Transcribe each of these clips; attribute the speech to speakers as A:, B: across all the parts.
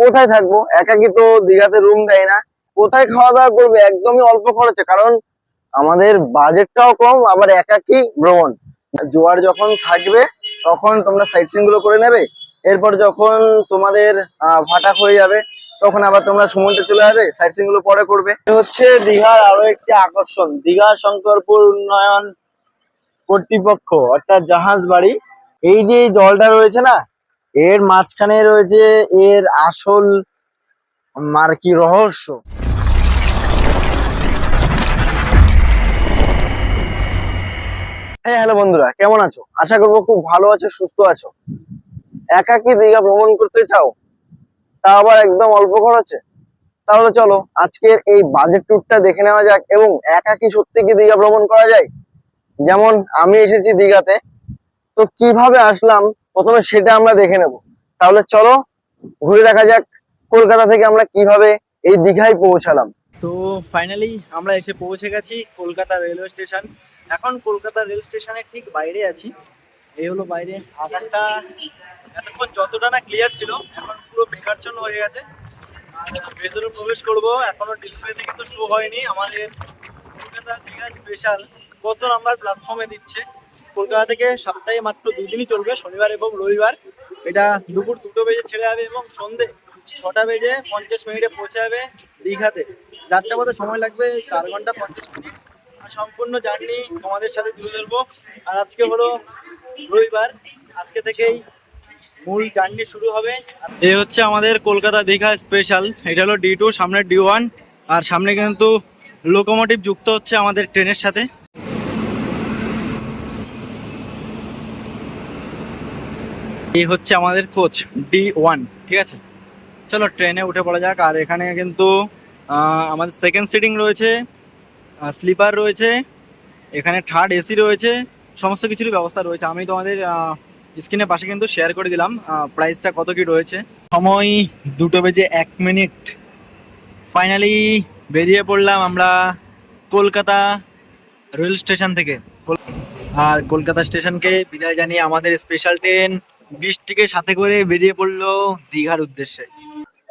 A: কোথায় থাকব? একাকি তো দীঘাতে রুম দেয় না। কোথায় খাওয়া দাওয়া করবে? একদমই অল্প খরচে। কারণ আমাদের বাজেটটাও কম, আবার একাকি ভ্রমণ। জোয়ার যখন থাকবে, তখন তোমরা সাইট সিনগুলো করে নেবে। এরপর যখন তোমাদের ভাটা হয়ে যাবে, তখন আবার তোমরা সমুদ্রে চলে যাবে সাইট সিনগুলো পরে করবে। হচ্ছে দীঘার আরও একটি আকর্ষণ। দীঘা শঙ্করপুর উন্নয়ন কর্তৃপক্ষ, অর্থাৎ জাহাজ বাড়ি এই যে জলটা রয়েছে না এর মাঝখানে রয়েছে এর আসল, আর কি রহস্য। হ্যাঁ হ্যালো বন্ধুরা, কেমন আছো? আশা করব খুব ভালো আছো, সুস্থ আছো। একাকি দীঘা ভ্রমণ করতে চাও, তা আবার একদম অল্প খরচে? তাহলে চলো, আজকের এই বাজেট ট্যুরটা দেখে নেওয়া যাক এবং একাকি সত্যি কি দীঘা ভ্রমণ করা যায়। যেমন আমি এসেছি দীঘাতে, তো কীভাবে আসলাম প্রথমে সেটা আমরা দেখে নেব। তাহলে চলো, ঘুরে দেখা যাক কলকাতা থেকে আমরা কীভাবে এই দীঘায় পৌঁছালাম।
B: তো ফাইনালি আমরা এসে পৌঁছে গেছি কলকাতা রেলওয়ে স্টেশন এখন কলকাতা রেল স্টেশনের ঠিক বাইরে আছি। এই হলো বাইরে। আকাশটা এতক্ষণ যতটা না ক্লিয়ার ছিল, এখন পুরো মেঘাচ্ছন্ন হয়ে গেছে। আর ভেতরে প্রবেশ করব। এখনও ডিসপ্লেতে কিন্তু শো হয়নি। আমাদের কলকাতা দীঘা স্পেশাল কত নাম্বার প্ল্যাটফর্মে দিচ্ছে। কলকাতা থেকে সপ্তাহে মাত্র দুদিনই চলবে, শনিবার এবং রবিবার। এটা দুপুর দুটো বেজে ছেড়ে যাবে এবং সন্ধে ছটা বেজে পঞ্চাশ মিনিটে পৌঁছে যাবে দীঘাতে। যাত্রা পথে সময় লাগবে চার ঘণ্টা পঞ্চাশ মিনিট। আর সম্পূর্ণ জার্নি তোমাদের সাথে তুলে ধরবো। আর আজকে হলো রবিবার। আজকে থেকেই মূল জার্নি শুরু হবে। এই হচ্ছে আমাদের কলকাতা দীঘা স্পেশাল। এটা হলো ডি টু, সামনে ডি ওয়ান। আর সামনে কিন্তু লোকোমোটিভ যুক্ত হচ্ছে আমাদের ট্রেনের সাথে। এই হচ্ছে আমাদের কোচ ডি ওয়ান ঠিক আছে? চলো ট্রেনে উঠে পড়া যাক, আর এখানে কিন্তু আমাদের সেকেন্ড সিটিং রয়েছে স্লিপার রয়েছে, এখানে থার্ড এসি রয়েছে, সমস্ত কিছুরই ব্যবস্থা রয়েছে। আমি তোমাদের স্ক্রিনের পাশে কিন্তু শেয়ার করে দিলাম প্রাইসটা কত কি রয়েছে। সময় দুটো বেজে এক মিনিট ফাইনালি বেরিয়ে পড়লাম আমরা কলকাতা রেল স্টেশন থেকে। আর কলকাতা স্টেশনকে বিদায় জানিয়ে আমাদের স্পেশাল ট্রেন বৃষ্টিকে সাথে করে বেরিয়ে পড়ল দীঘার উদ্দেশ্যে।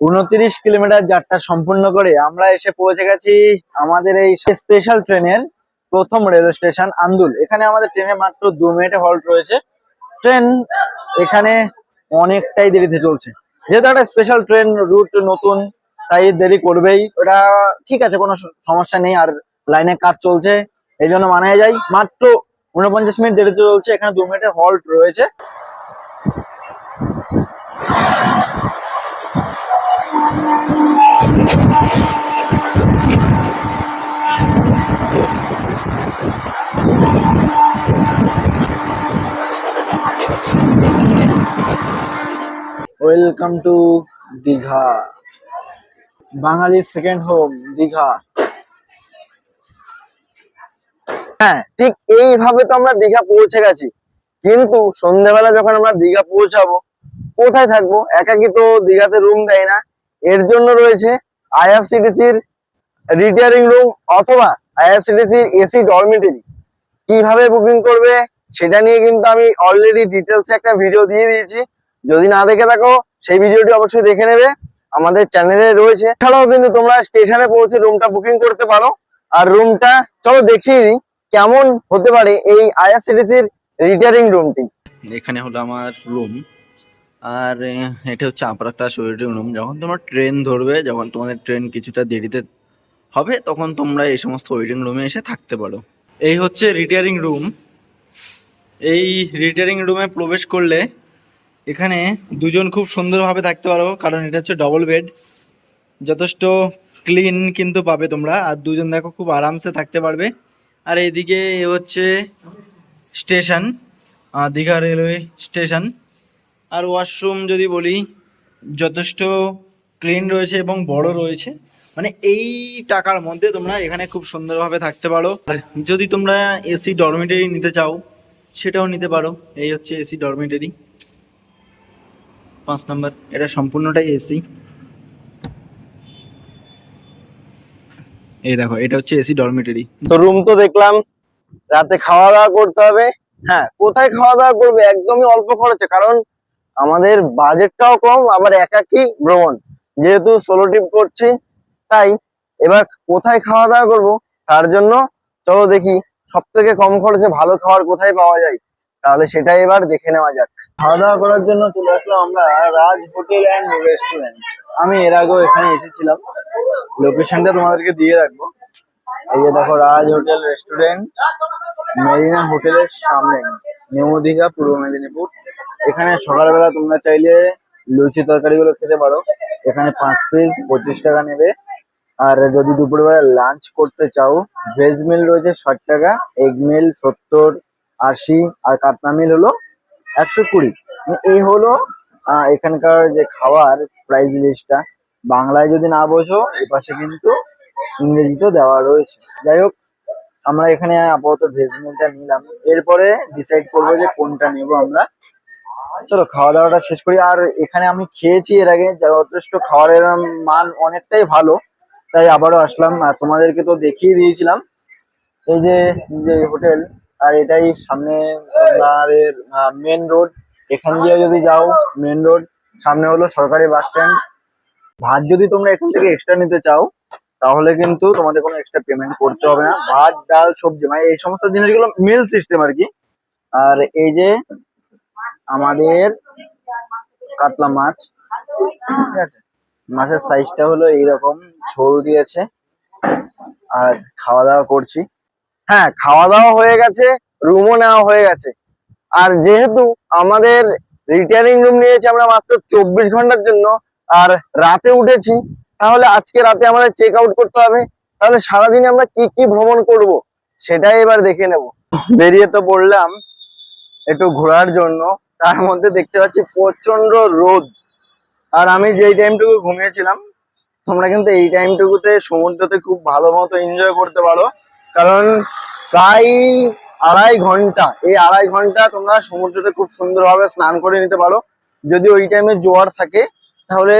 A: উনত্রিশ কিলোমিটার যাত্রা সম্পূর্ণ করে আমরা এসে পৌঁছে গেছি আমাদের এই স্পেশাল ট্রেনের প্রথম রেলওয়ে স্টেশন আন্দুল। এখানে আমাদের ট্রেনে মাত্র দু মিনিটে হল্ট রয়েছে। ট্রেন এখানে অনেকটাই দেরিতে চলছে। যেহেতু একটা স্পেশাল ট্রেন রুট নতুন, তাই দেরি করবেই। ওটা ঠিক আছে, কোনো সমস্যা নেই, আর লাইনে কাজ চলছে। এই জন্য মানা যায়। মাত্র উনপঞ্চাশ মিনিট দেরিতে চলছে। এখানে দু মিনিটের হল্ট রয়েছে। ওয়েলকাম টু দীঘা বাঙালির সেকেন্ড হোম দীঘা হ্যাঁ ঠিক এইভাবে তো আমরা দীঘা পৌঁছে গেছি। কিন্তু সন্ধ্যেবেলা যখন আমরা দীঘা পৌঁছাবো, কোথায় থাকব? একাকি তো দীঘাতে রুম দেয় না। এর জন্য রয়েছে আইআরসিটিসির রিটায়ারিং রুম অথবা আইআরসিটিসির এসি ডরমিটরি কীভাবে বুকিং করবে, সেটা নিয়ে কিন্তু আমি অলরেডি ডিটেলস একটা ভিডিও দিয়ে দিয়েছি। যদি না দেখে থাকো, সেই ভিডিওটি অবশ্যই দেখে নেবে। আমাদের চ্যানেলে রয়েছে। এছাড়াও কিন্তু তোমরা স্টেশনে পৌঁছে রুমটা বুকিং করতে পারো। আর রুমটা চলো দেখিয়ে দিই, কেমন হতে পারে এই আইআরসিটিসির রিটায়ারিং রুমটি
B: এখানে হলো আমার রুম আর এটা হচ্ছে আপার একটা ওয়েটিং রুম যখন তোমরা ট্রেন ধরবে, যখন তোমাদের ট্রেন কিছুটা দেরিতে হবে, তখন তোমরা এই সমস্ত ওয়েটিং রুমে এসে থাকতে পারো। এই হচ্ছে রিটায়ারিং রুম এই রিটায়ারিং রুমে প্রবেশ করলে এখানে দুজন খুব সুন্দরভাবে থাকতে পারো, কারণ এটা হচ্ছে ডবল বেড যথেষ্ট ক্লিন কিন্তু পাবে তোমরা। আর দুজন দেখো খুব আরামসে থাকতে পারবে। আর এইদিকে হচ্ছে স্টেশন দীঘা রেলওয়ে স্টেশন। আর ওয়াশরুম যদি বলি, যথেষ্ট ক্লিন রয়েছে এবং বড় রয়েছে। মানে এই টাকার মধ্যে তোমরা এখানে খুব সুন্দরভাবে থাকতে পারো। যদি তোমরা এসি ডরমিটারি নিতে চাও, সেটাও নিতে পারো। এই হচ্ছে এসি ডরমিটারি পাঁচ নাম্বার, এটা সম্পূর্ণটাই এসি। এই দেখো, এটা হচ্ছে এসি ডরমিটারি
A: তো রুম তো দেখলাম। রাতে খাওয়া দাওয়া করতে হবে। হ্যাঁ কোথায় খাওয়া দাওয়া করবে? একদমই অল্প খরচে, কারণ আমাদের বাজেটটাও কম, আবার একাকি ভ্রমণ। যেহেতু সোলো ট্রিপ করছি, তাই এবার কোথায় খাওয়া দাওয়া করব? তার জন্য চলো দেখি সব থেকে কম খরচে ভালো খাবার কোথায় পাওয়া যায়? তাহলে সেটাই এবার দেখে নেওয়া যাক। খাওয়া দাওয়া করার জন্য চলে আসলাম আমরা রাজ হোটেল অ্যান্ড রেস্টুরেন্ট। আমি এর আগেও এখানে এসেছিলাম। লোকেশনটা তোমাদেরকে দিয়ে রাখব। এই যে দেখো রাজ হোটেল রেস্টুরেন্ট, মেরিনা হোটেলের সামনে, নিউ দীঘা, পূর্ব মেদিনীপুর। এখানে সকালবেলা তোমরা চাইলে লুচি তরকারি গুলো খেতে পারো। এখানে পাঁচ পিস পঁচিশ টাকা নেবে। আর যদি দুপুরবেলা লাঞ্চ করতে চাও ভেজ মিল রয়েছে ষাট টাকা এগ মিল সত্তর, আশি, আর কাতলা মিল হলো একশো কুড়ি। এই হলো এখানকার যে খাওয়ার প্রাইস লিস্টটা বাংলায় যদি না বোঝো, এই পাশে কিন্তু ইংরেজিতেও দেওয়া রয়েছে। যাই হোক, আমরা এখানে আপাতত ভেজ মিলটা নিলাম। এরপরে ডিসাইড করব যে কোনটা নেব আমরা। চলো খাওয়া দাওয়াটা শেষ করি। আর এখানে আমি খেয়েছি এর আগে যথেষ্ট খাবারের মান অনেকটাই ভালো। তাই আবারও আসলাম। আর তোমাদেরকে তো দেখিয়ে দিয়েছিলাম। এই যে যে হোটেল, আর এটাই সামনে আমাদের মেন রোড এখান দিয়ে যদি যাও মেন রোড সামনে হলো সরকারি বাস স্ট্যান্ড ভাত যদি তোমরা এখান থেকে এক্সট্রা নিতে চাও তাহলে কিন্তু তোমাদের কোনো এক্সট্রা পেমেন্ট করতে হবে না। ভাত, ডাল, সবজি মানে এই সমস্ত জিনিসগুলো মিল সিস্টেম আর কি। আর এই যে আমাদের কাতলা মাছ, ঠিক আছে? মাছের সাইজটা হলো এইরকম, ঝোল দিয়েছে। আর খাওয়া দাওয়া করছি। হ্যাঁ খাওয়া দাওয়া হয়ে গেছে রুমও নেওয়া হয়ে গেছে। আর যেহেতু আমাদের রিটার্নিং রুম নিয়েছে আমরা মাত্র চব্বিশ ঘণ্টার জন্য, আর রাতে উঠেছি তাহলে আজকে রাতে আমাদের চেক আউট করতে হবে। তাহলে সারাদিনে আমরা কি কি ভ্রমণ করব, সেটাই এবার দেখে নেব। বেরিয়ে তো বললাম একটু ঘোরার জন্য। তার মধ্যে দেখতে পাচ্ছি প্রচণ্ড রোদ। আর আমি যেই টাইমটুকু ঘুমিয়েছিলাম, তোমরা কিন্তু এই টাইমটুকুতে সমুদ্রতে খুব ভালো মতো এনজয় করতে পারো। কারণ প্রায় আড়াই ঘণ্টা, এই আড়াই ঘণ্টা তোমরা সমুদ্রতে খুব সুন্দরভাবে স্নান করে নিতে পারো। যদি ওই টাইমে জোয়ার থাকে, তাহলে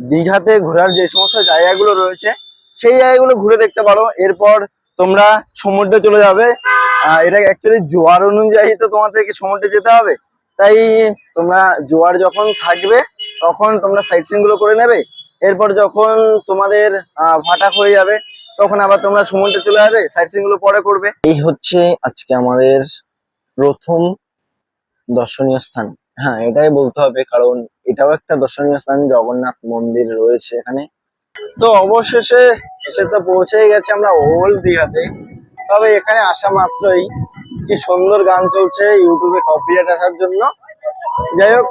A: দীঘাতে ঘোরার যে সমস্ত জায়গাগুলো রয়েছে, সেই জায়গাগুলো ঘুরে দেখতে পারো। এরপর তোমরা সমুদ্রে চলে যাবে। এটা অ্যাকচুয়ালি জোয়ার অনুযায়ী তো তোমাদেরকে সমুদ্রে যেতে হবে। তাই তোমরা জোয়ার যখন থাকবে, তখন তোমরা সাইট সিনগুলো করে নেবে। এরপর যখন তোমাদের ফাটাক হয়ে যাবে, তখন আবার তোমরা সমুদ্রে চলে যাবে সাইট সিনগুলো পরে করবে। এই হচ্ছে আজকে আমাদের প্রথম দর্শনীয় স্থান। হ্যাঁ এটাই বলতে হবে। কারণ এটাও একটা দর্শনীয় স্থান, জগন্নাথ মন্দির রয়েছে এখানে। তো অবশেষে এসে তো পৌঁছেই গেছে আমরা ওল্ড দীঘাতে। তবে এখানে আসা মাত্রই কি সুন্দর গান চলছে ইউটিউবে কপিরাইট আসার জন্য। যাই হোক,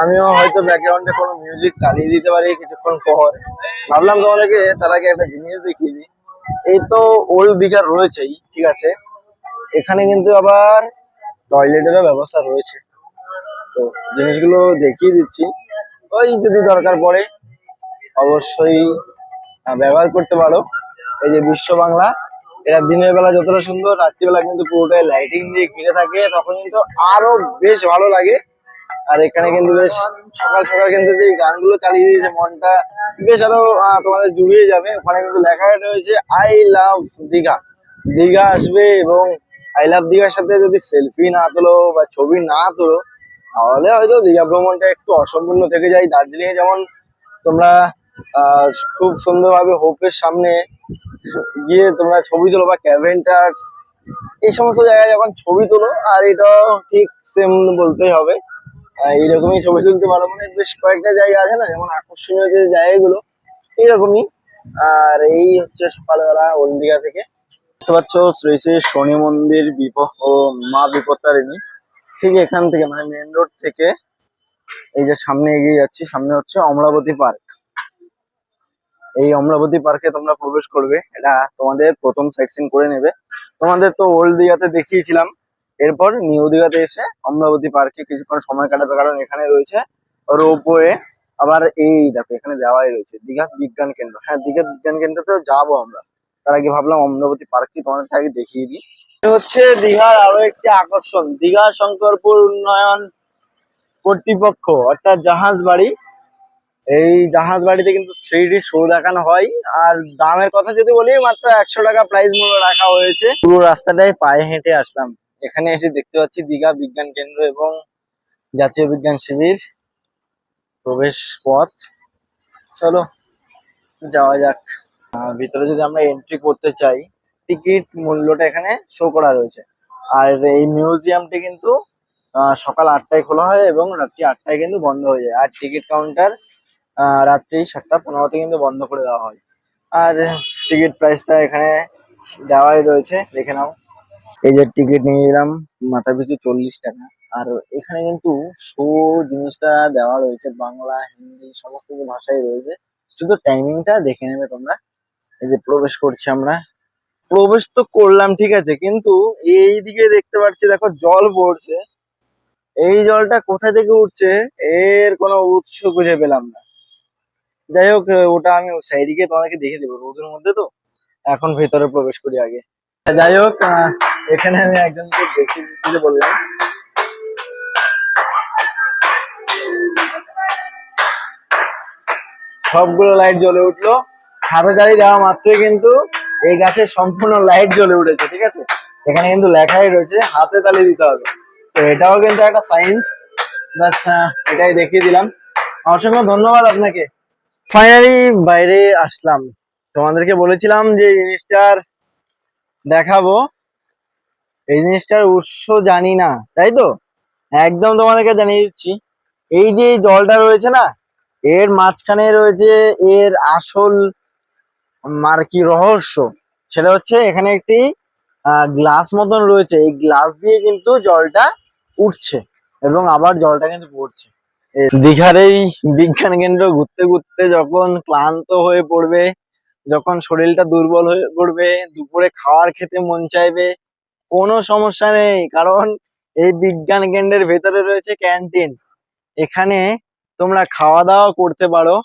A: আমিও হয়তো ব্যাকগ্রাউন্ডে কোনো মিউজিক চালিয়ে দিতে পারি কিছুক্ষণ পর। ভাবলাম তোমাদেরকে তার আগে একটা জিনিস দেখিয়ে দিই। এই তো ওল্ড দীঘার রয়েছেই, ঠিক আছে। এখানে কিন্তু আবার টয়লেটেরও ব্যবস্থা রয়েছে। তো জিনিসগুলো দেখিয়ে দিচ্ছি। ওই যদি দরকার পড়ে, অবশ্যই ব্যবহার করতে পারো। এই যে বিশ্ব বাংলা, এটা দিনের বেলা যতটা সুন্দর, রাত্রিবেলা কিন্তু পুরোটাই লাইটিং দিয়ে ঘিরে থাকে, তখন কিন্তু আরও বেশ ভালো লাগে। আর এখানে কিন্তু বেশ সকাল সকাল কিন্তু যে গানগুলো চালিয়ে দিয়েছে মনটা, বেশ আরও তোমাদের জুড়িয়ে যাবে। ওখানে কিন্তু লেখা রয়েছে আই লাভ দীঘা। দীঘা আসবে এবং আই লাভ দীঘার সাথে যদি সেলফি না তোলো বা ছবি না তোলো তাহলে হয়তো দীঘা ভ্রমণটা একটু অসম্পূর্ণ থেকে যায়। দার্জিলিং যেমন তোমরা খুব সুন্দরভাবে হোপের সামনে গিয়ে তোমরা ছবি তোলো বা ক্যাভেন্টার্স এই সমস্ত জায়গায় যখন ছবি তোলো, আর এটাও ঠিক সেম বলতেই হবে। এইরকমই ছবি তুলতে পারো মানে বেশ কয়েকটা জায়গা আছে না, যেমন আকর্ষণীয় যে জায়গাগুলো, এইরকমই। আর এই হচ্ছে সকালবেলা ওল্ড দীঘা থেকে। দেখতে পাচ্ছ শ্রী শ্রী শনি মন্দির বিপ ও মা বিপত্তারিণী। ঠিক এখান থেকে মানে মেন রোড থেকে এই যে সামনে এগিয়ে যাচ্ছি, সামনে হচ্ছে অমরাবতী পার্ক। এই অমরাবতী পার্কে তোমরা প্রবেশ করবে, এটা তোমাদের প্রথম সাইট সিন করে নেবে। তোমাদের তো ওল্ড দীঘাতে দেখিয়েছিলাম, এরপর নিউ দীঘাতে এসে অমরাবতী পার্কে কিছুক্ষণ সময় কাটাবে, কারণ এখানে রয়েছে রোপওয়ে আবার এই দেখো, এখানে দেওয়াই রয়েছে, দীঘা বিজ্ঞান কেন্দ্র। হ্যাঁ দীঘা বিজ্ঞান কেন্দ্রতেও যাব আমরা। তার আগে ভাবলাম অমরাবতী পার্কটি তোমাদের আগে দেখিয়ে দিই। হচ্ছে দীঘার আরও একটি আকর্ষণ। দীঘা শঙ্করপুর উন্নয়ন কর্তৃপক্ষ, অর্থাৎ জাহাজ বাড়ি। এই জাহাজ বাড়িতে কিন্তু থ্রি ডি শো দেখানো হয়। আর দামের কথা যদি বলি, মাত্র একশো টাকা প্রাইস মূল্য রাখা হয়েছে। পুরো রাস্তাটাই পায়ে হেঁটে আসলাম। এখানে এসে দেখতে পাচ্ছি দীঘা বিজ্ঞান কেন্দ্র এবং জাতীয় বিজ্ঞান শিবির প্রবেশ পথ।
B: চলো, যাওয়া যাক। ভিতরে যদি আমরা এন্ট্রি করতে চাই টিকিট মূল্যটা এখানে শো করা রয়েছে। আর এই মিউজিয়ামটি কিন্তু সকাল আটটায় খোলা হয় এবং রাত্রি আটটায় কিন্তু বন্ধ হয়ে যায়। আর টিকিট কাউন্টার রাত্রি সাতটা পনেরোতে কিন্তু বন্ধ করে দেওয়া হয়। আর টিকিট প্রাইসটা এখানে দেওয়াই রয়েছে, দেখে নাও। এই যে টিকিট নিয়ে নিলাম, মাথা পিছু চল্লিশ টাকা। আর এখানে কিন্তু শো জিনিসটা দেওয়া রয়েছে, বাংলা, হিন্দি, সমস্ত ভাষাই রয়েছে। শুধু টাইমিংটা দেখে নেবে তোমরা। এই যে প্রবেশ করছি আমরা। প্রবেশ তো করলাম, ঠিক আছে, কিন্তু এই দিকে দেখতে পাচ্ছি, দেখো, জল পড়ছে। এই জলটা কোথা থেকে উঠছে? এর কোনো উৎস খুঁজে পেলাম না। যাই হোক, ওটা আমি সাইডে তোমাদেরকে দেখে দেবো, রোদের মধ্যে তো। এখন ভেতরে প্রবেশ করি আগে। যাই হোক এখানে আমি একজনকে দেখে দিতে বললাম। সবগুলো লাইট জ্বলে উঠল। হাতে দাঁড়িয়ে দেওয়া মাত্রই কিন্তু এই গাছের সম্পূর্ণ লাইট জ্বলে উঠেছে, ঠিক আছে? এখানে কিন্তু লেখাই রয়েছে, হাতে তালি দিতে হবে। তো এটাও কিন্তু একটা সায়েন্স বাস এটাই দেখিয়ে দিলাম। অসংখ্য ধন্যবাদ আপনাকে। ফাইনালি বাইরে আসলাম। তোমাদেরকে বলেছিলাম যে জিনিসটার দেখাবো। এই জিনিসটার উৎস জানি না, তাই তো? একদম তোমাদেরকে জানিয়ে দিচ্ছি। এই যে জলটা রয়েছে না, এর মাঝখানে রয়েছে এর আসল মার কি রহস্য? সেটা হচ্ছে এখানে একটি গ্লাস মতন রয়েছে। এই গ্লাস দিয়ে কিন্তু জলটা উঠছে এবং আবার জলটা কিন্তু পড়ছে। দীঘার এই বিজ্ঞান কেন্দ্র ঘুরতে ঘুরতে যখন ক্লান্ত হয়ে পড়বে, যখন শরীরটা দুর্বল হয়ে পড়বে, দুপুরে খাওয়ার খেতে মন চাইবে, কোনো সমস্যা নেই। কারণ এই বিজ্ঞান কেন্দ্রের ভেতরে রয়েছে ক্যান্টিন। এখানে তোমরা খাওয়া দাওয়া করতে পারো।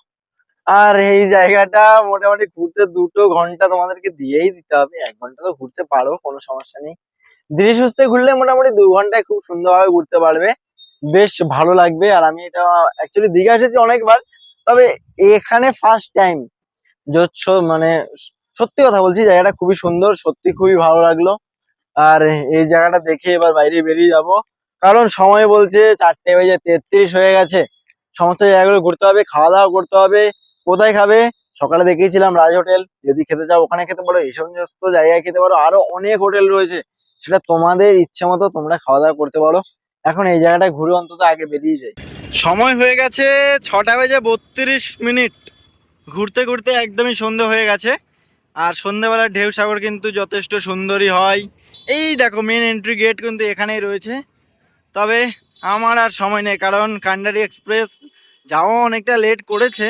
B: আর এই জায়গাটা মোটামুটি ঘুরতে দুটো ঘণ্টা তোমাদেরকে দিয়েই দিতে হবে। এক ঘণ্টা তো ঘুরতে পারো, কোনো সমস্যা নেই। ধীরে সুস্থে ঘুরলে মোটামুটি দু ঘন্টায় খুব সুন্দরভাবে ঘুরতে পারবে। বেশ ভালো লাগবে। আর আমি এটা অ্যাকচুয়ালি দীঘা এসেছি অনেকবার। তবে এখানে ফার্স্ট টাইম মানে সত্যি কথা বলছি, জায়গাটা খুবই সুন্দর, সত্যি খুবই ভালো লাগল। আর এই জায়গাটা দেখে এবার বাইরে বেরিয়ে যাব। কারণ সময় বলছে চারটে বেজে তেত্রিশ হয়ে গেছে। সমস্ত জায়গাগুলো ঘুরতে হবে, খাওয়া দাওয়া করতে হবে। কোথায় খাবে? সকালে দেখিয়েছিলাম রাজ হোটেল। যদি খেতে চাও ওখানে খেতে পারো। এই সমস্ত জায়গায় খেতে পারো। আরও অনেক হোটেল রয়েছে। সেটা তোমাদের ইচ্ছে মতো তোমরা খাওয়া দাওয়া করতে পারো। এখন এই জায়গাটা ঘুরে অন্তত আগে বেরিয়ে যাই। সময় হয়ে গেছে ছটা বেজে বত্রিশ মিনিট। ঘুরতে ঘুরতে একদমই সন্ধে হয়ে গেছে। আর সন্ধেবেলার ঢেউ সাগর কিন্তু যথেষ্ট সুন্দরী হয়। এই দেখো মেন এন্ট্রি গেট কিন্তু এখানেই রয়েছে। তবে আমার আর সময় নেই। কারণ কান্ডারি এক্সপ্রেস যাওয়া অনেকটা লেট করেছে।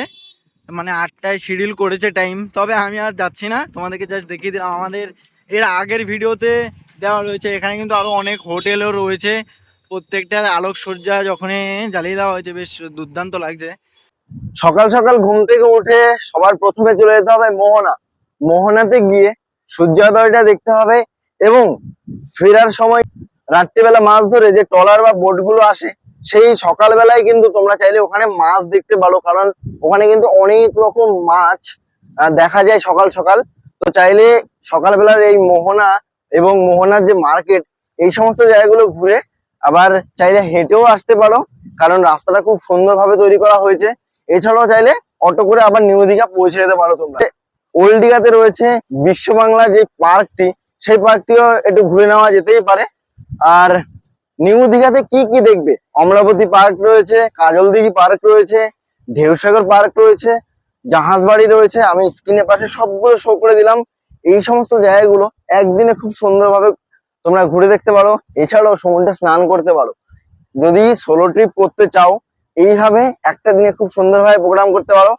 B: মানে আটটায় শিডিউল করেছে টাইম তবে আমি আর যাচ্ছি না। তোমাদেরকে জাস্ট দেখিয়ে দিলাম, আমাদের এর আগের ভিডিওতে দেওয়া রয়েছে, এখানে কিন্তু আরও অনেক হোটেলও রয়েছে। প্রত্যেকটার আলোকসজ্জা যখন জ্বালিয়ে দেওয়া হয়েছে, বেশ দুর্দান্ত লাগছে। সকাল সকাল ঘুম থেকে উঠে সবার প্রথমে চলে যেতে হবে মোহনা। মোহনাতে গিয়ে সূর্যোদয়টা দেখতে হবে এবং ফেরার সময় রাত্রিবেলা মাছ ধরে যে ট্রলার বা বোটগুলো আসে সেই সকালবেলায় কিন্তু তোমরা চাইলে ওখানে মাছ দেখতে পারো, কারণ ওখানে কিন্তু অনেক রকম মাছ দেখা যায় সকাল সকাল। তো চাইলে সকালবেলার এই মোহনা এবং মোহনার যে মার্কেট, এই সমস্ত জায়গাগুলো ঘুরে আবার চাইলে হেঁটেও আসতে পারো, কারণ রাস্তাটা খুব সুন্দরভাবে তৈরি করা হয়েছে। এছাড়াও চাইলে অটো করে আবার নিউ দীঘা পৌঁছে যেতে পারো তোমরা। ওল্ড দীঘাতে রয়েছে বিশ্ব বাংলা যে পার্কটি, সেই পার্কটিও একটু ঘুরে নেওয়া যেতেই পারে। আর নিউ দীঘাতে কি কি দেখবে? অমরাবতী পার্ক রয়েছে কাজল দিঘি পার্ক রয়েছে, ঢেউসাগর পার্ক রয়েছে জাহাজ বাড়ি রয়েছে, আমি স্ক্রিনের পাশে সবগুলো শো করে দিলাম। এই সমস্ত জায়গাগুলো একদিনে খুব সুন্দরভাবে তোমরা ঘুরে দেখতে পারো, এছাড়াও সমুদ্রে স্নান করতে পারো। যদি সোলো ট্রিপ করতে চাও, এইভাবে একটা দিনে খুব সুন্দরভাবে প্রোগ্রাম করতে পারো।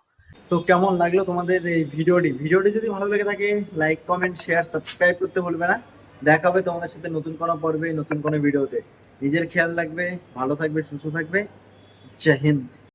B: তো কেমন লাগল তোমাদের এই ভিডিওটি? ভিডিওটি যদি ভালো লেগে থাকে লাইক কমেন্ট শেয়ার সাবস্ক্রাইব করতে ভুলবে না। দেখা হবে তোমাদের সাথে নতুন কোনো পর্বে, নতুন কোনো ভিডিওতে। নিজের খেয়াল রাখবে ভালো থাকবে সুস্থ থাকবে। জয় হিন্দ।